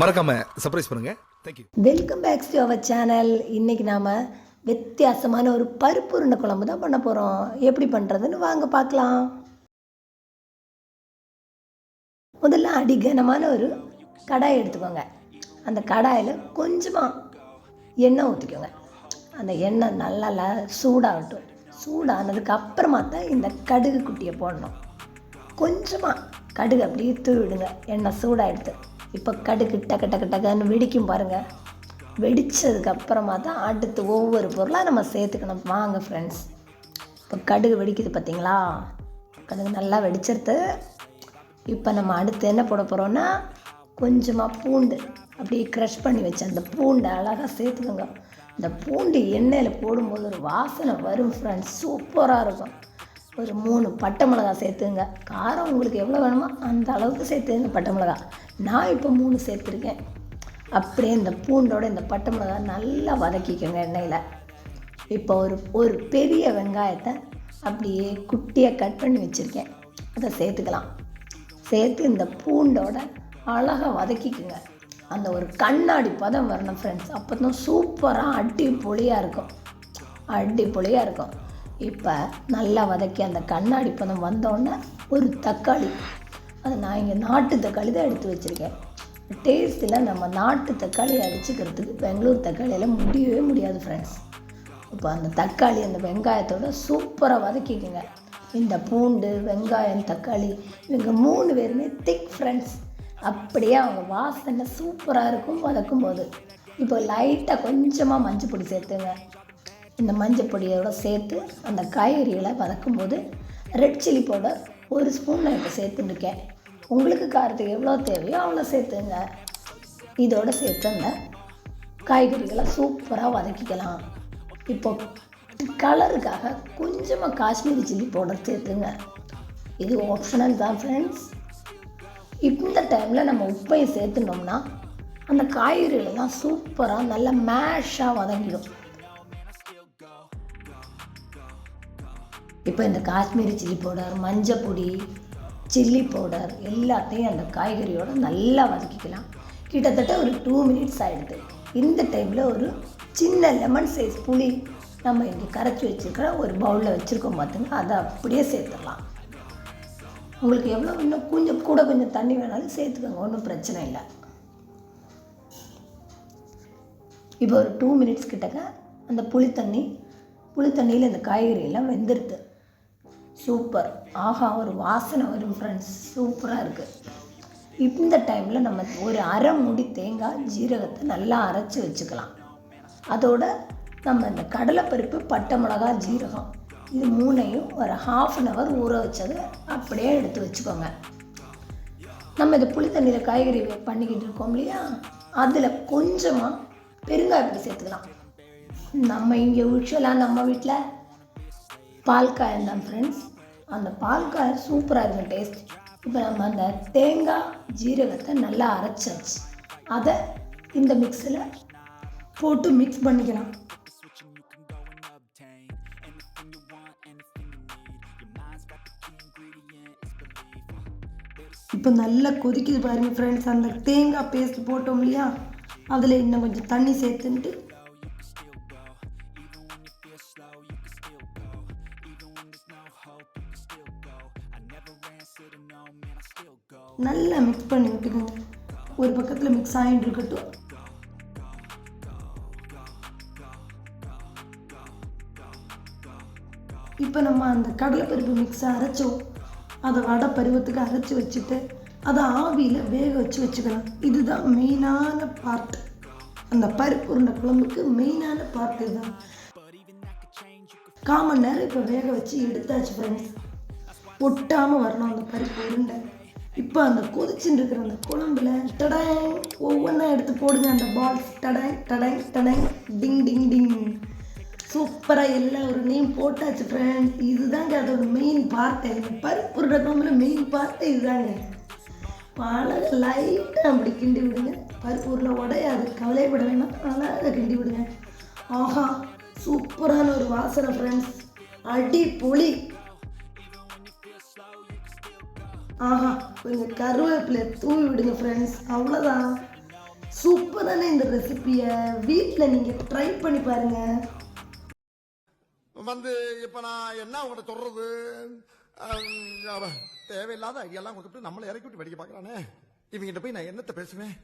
மறக்காம சர்ப்ரைஸ் பண்ணுங்க. Thank you welcome back to our channel இன்றைக்கி நாம் வித்தியாசமான ஒரு பருப்பு உருண்டை குழம்பு தான் பண்ண போகிறோம் எப்படி பண்ணுறதுன்னு வாங்க பார்க்கலாம். முதல்ல அடிகனமான ஒரு கடாய் எடுத்துக்கோங்க. அந்த கடாயில் கொஞ்சமாக எண்ணெய் ஊற்றிக்கோங்க அந்த எண்ணெய் நல்லா சூடாகட்டும். சூடானதுக்கு அப்புறமா தான் இந்த கடுகு குட்டியை போடணும். கொஞ்சமாக கடுகு அப்படியே தூவி விடுங்க எண்ணெய் சூடாக எடுத்து இப்போ கடுகு டக்கு டக்கு டக்குன்னு வெடிக்கும் பாருங்கள் வெடித்ததுக்கு அப்புறமா தான் அடுத்து ஒவ்வொரு பொருளாக நம்ம சேர்த்துக்கணும். வாங்க ஃப்ரெண்ட்ஸ் இப்போ கடுகு வெடிக்குது பார்த்தீங்களா கடுகு நல்லா வெடிச்சிருது. இப்போ நம்ம அடுத்து என்ன போட போகிறோன்னா கொஞ்சமாக பூண்டு. அப்படியே க்ரஷ் பண்ணி வச்சேன் அந்த பூண்டை அழகாக சேர்த்துக்கோங்க. இந்த பூண்டு எண்ணெயில் போடும்போது ஒரு வாசனை வரும் ஃப்ரெண்ட்ஸ் சூப்பராக இருக்கும். ஒரு மூணு பட்டை மிளகா சேர்த்துங்க காரம் உங்களுக்கு எவ்வளோ வேணுமோ அந்த அளவுக்கு சேர்த்துங்க பட்டை மிளகா நான் இப்போ மூணு சேர்த்துருக்கேன். அப்படியே இந்த பூண்டோட இந்த பட்டை மிளகா நல்லா வதக்கிக்கோங்க எண்ணெயில். இப்போ ஒரு ஒரு பெரிய வெங்காயத்தை அப்படியே குட்டியாக கட் பண்ணி வச்சுருக்கேன். அதை சேர்த்துக்கலாம். சேர்த்து இந்த பூண்டோட அழகாக வதக்கிக்குங்க. அந்த ஒரு கண்ணாடி பதம் வரணும் ஃப்ரெண்ட்ஸ் அப்போ தான் சூப்பராக அடிப்பொழியாக இருக்கும். அடிப்பொலியாக இருக்கும். இப்போ நல்லா வதக்கி அந்த கண்ணாடி பதம் வந்தோடனே ஒரு தக்காளி. அது நான் இங்கே நாட்டு தக்காளி தான் எடுத்து வச்சுருக்கேன். டேஸ்ட்டில் நம்ம நாட்டு தக்காளி அடிச்சுக்கிறதுக்கு பெங்களூர் தக்காளியெல்லாம் முடியவே முடியாது ஃப்ரெண்ட்ஸ் இப்போ அந்த தக்காளி அந்த வெங்காயத்தோட சூப்பராக வதக்கிக்கோங்க. இந்த பூண்டு வெங்காயம் தக்காளி இவங்க மூணு பேருமே திக் ஃப்ரெண்ட்ஸ் அப்படியே அவங்க வாசனை சூப்பராக இருக்கும் வதக்கும் போது இப்போ லைட்டாக கொஞ்சமாக மஞ்சள் பொடி சேர்த்துங்க. இந்த மஞ்சள் பொடியோட சேர்த்து அந்த காய்கறிகளை வதக்கும் போது ரெட் சில்லி பவுடர் ஒரு ஸ்பூன் நான் இப்போ சேர்த்துருக்கேன் உங்களுக்கு காரத்துக்கு எவ்வளோ தேவையோ அவ்வளோ சேர்த்துங்க. இதோடு சேர்த்து அந்த காய்கறிகளை சூப்பராக வதக்கிக்கலாம். இப்போ கலருக்காக கொஞ்சமாக காஷ்மீரி சில்லி பவுடர் சேர்த்துங்க. இது ஆப்ஷனல் தான் ஃப்ரெண்ட்ஸ் இந்த டைமில் நம்ம உப்பையும் சேர்த்துனோம்னா அந்த காய்கறிகளெல்லாம் சூப்பராக நல்லா மேஷாக வதங்கிடும். இப்போ இந்த காஷ்மீரி சில்லி பவுடர் மஞ்சள் பொடி சில்லி பவுடர் எல்லாத்தையும் அந்த காய்கறியோட நல்லா வதக்கிக்கலாம். கிட்டத்தட்ட ஒரு டூ மினிட்ஸ் ஆகிடுது இந்த டைமில் ஒரு சின்ன லெமன் சைஸ் புளி நம்ம இங்கே கரைச்சி வச்சுருக்கிற ஒரு பவுலில் வச்சுருக்கோம் பார்த்துங்க அதை அப்படியே சேர்த்துடலாம். உங்களுக்கு எவ்வளோ இன்னும் கொஞ்சம் கூட கொஞ்சம் தண்ணி வேணாலும் சேர்த்துக்கோங்க ஒன்றும் பிரச்சனை இல்லை. இப்போ ஒரு டூ மினிட்ஸ் கிட்டக்க அந்த புளி தண்ணி புளி தண்ணியில் இந்த காய்கறி எல்லாம் வெந்துடுது சூப்பர். ஆஹா ஒரு வாசனை வரும் ஃப்ரெண்ட்ஸ் சூப்பராக இருக்குது இந்த டைமில் நம்ம ஒரு அரை மூடி தேங்காய் ஜீரகத்தை நல்லா அரைச்சி வச்சுக்கலாம். அதோட நம்ம இந்த கடலைப்பருப்பு பட்டை மிளகா ஜீரகம் இது மூணையும் ஒரு ஹாஃப் அன் ஹவர் ஊற வச்சதை அப்படியே எடுத்து வச்சுக்கோங்க. நம்ம இந்த புளி தண்ணியில் காய்கறி பண்ணிக்கிட்டு இருக்கோம் இல்லையா? அதில் கொஞ்சமாக பெருங்காயப்பொடி சேர்த்துக்கலாம். நம்ம இங்கே யூஸ்வலாக நம்ம வீட்டில் பால் காயம் தான் ஃப்ரெண்ட்ஸ் அந்த பால் சூப்பராக இருக்கும் டேஸ்ட் இப்போ நம்ம அந்த தேங்காய் ஜீரகத்தை நல்லா அரைச்சாச்சு. அதை இந்த மிக்ஸில் போட்டு மிக்ஸ் பண்ணிக்கலாம். இப்போ நல்லா கொதிக்குது பாருங்க ஃப்ரெண்ட்ஸ் அந்த தேங்காய் பேஸ்ட் போட்டோம் இல்லையா? அதில் இன்னும் கொஞ்சம் தண்ணி சேர்த்துன்ட்டு நல்லா மிக்ஸ் பண்ணி வைக்கணும் ஒரு பக்கத்தில் மிக்ஸ் ஆகிட்டு இருக்கட்டும். இப்போ நம்ம அந்த கடலைப்பருப்பு மிக்ஸை அரைச்சோம். அதை வடை பருவத்துக்கு அரைச்சி வச்சுட்டு அதை ஆவியில் வேக வச்சு வச்சுக்கலாம். இதுதான் மெயினான பார்ட் அந்த பருப்பு உருண்டை குழம்புக்கு மெயினான பார்ட் இதுதான். காமன் நேரம் இப்போ வேக வச்சு எடுத்தாச்சு ஃப்ரெண்ட்ஸ் ஒட்டாமல் வரணும் அந்த பருப்பு உருண்டை. இப்போ அந்த கொதிச்சுட்டு இருக்கிற அந்த குழம்புல டடாய் ஒவ்வொன்றா எடுத்து போடுங்க. அந்த பால்ஸ் டடாய் டடாய் டடாய் டிங் டிங் டிங் சூப்பராக எல்லா ஒரு நேம் போட்டாச்சு ஃப்ரெண்ட்ஸ் இதுதாங்க அதோட மெயின் பார்ட்டை இந்த பருப்பு உருண்டை குழம்புல மெயின் பார்ட்டை இதுதாங்க. அழகாக லைட்டாக அப்படி கிண்டி விடுங்க. பருப்பு உருளை உடையாது. கவலைப்பட வேணாம். அழகாக கிண்டி விடுங்க. ஆஹா சூப்பரான ஒரு வாசனை ஃப்ரெண்ட்ஸ் அடி பொலி ஆஹா கொஞ்சம் கருவேப்பிலை தூவி விடுங்க ஃப்ரெண்ட்ஸ் அவ்வளோதான் சூப்பரான இந்த ரெசிபியை வீட்டில் நீங்கள் ட்ரை பண்ணி பாருங்கள் வந்து இப்போ நான் என்ன உங்கள்கிட்ட சொல்றது? அவ தேவையில்லாத ஐடியாலாம் கொடுத்துட்டு நம்மளை இறக்கி விட்டு வெடிக்க பார்க்குறானே இவங்கிட்ட போய் நான் என்னத்த பேசுவேன்?